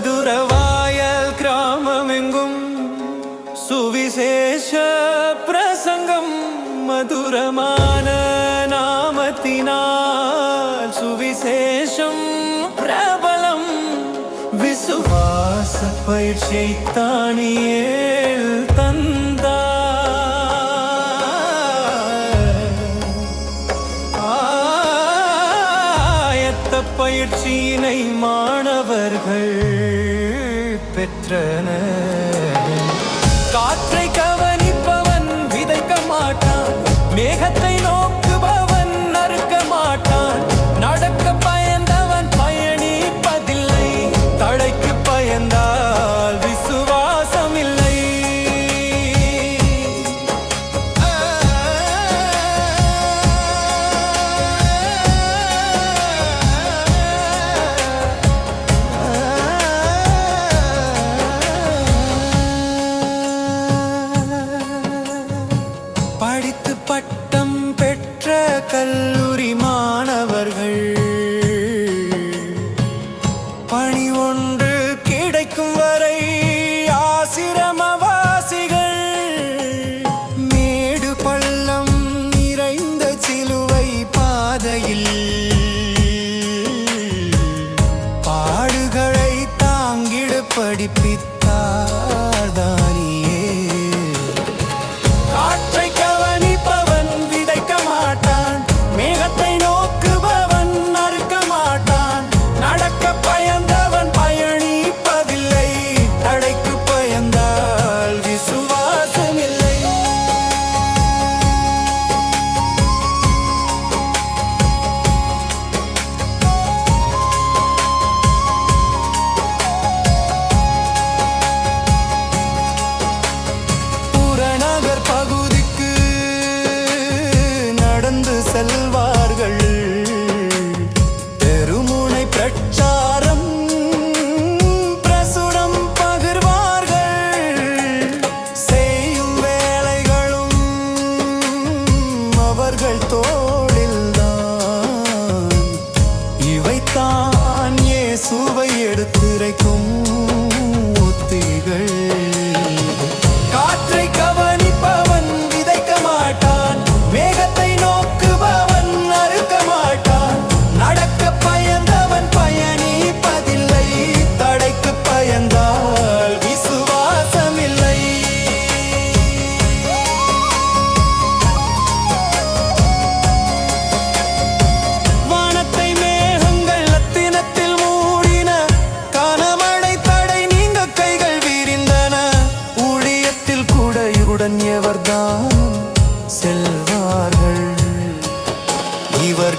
மதுரவாயல் கிராமமெங்கும் சுவிசேஷ பிரசங்கம் மதுரமான நாமத்தினால் சுவிசேஷம் பிரபலம் விசுவாச பயிற்சியை தானியேல் தந்தார் ஆயத்த பயிற்சியினை மாணவர்கள் பெற்றன. காற்றை கவ படித்து பட்டம் பெற்ற கல்லூரி மாணவர்கள். பணி ஒன்று கிடைக்கும் வரை ஆசிரமம்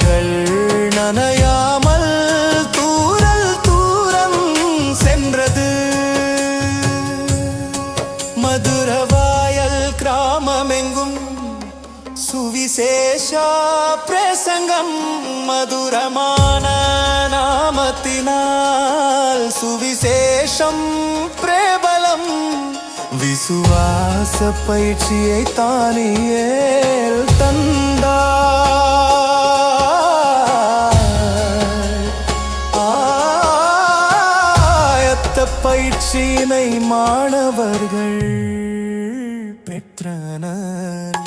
இவர்கள் நனையாமல் தூரல் தூரம் சென்றது. மதுரவாயல் கிராமமெங்கும் சுவிசேஷ பிரசங்கம் மதுரமான நாமத்தினால் சுவிசேஷம் பிரபலம். விசுவாச பயிற்சியை தானியே பயிற்சியினை மாணவர்கள் பெற்றனர்.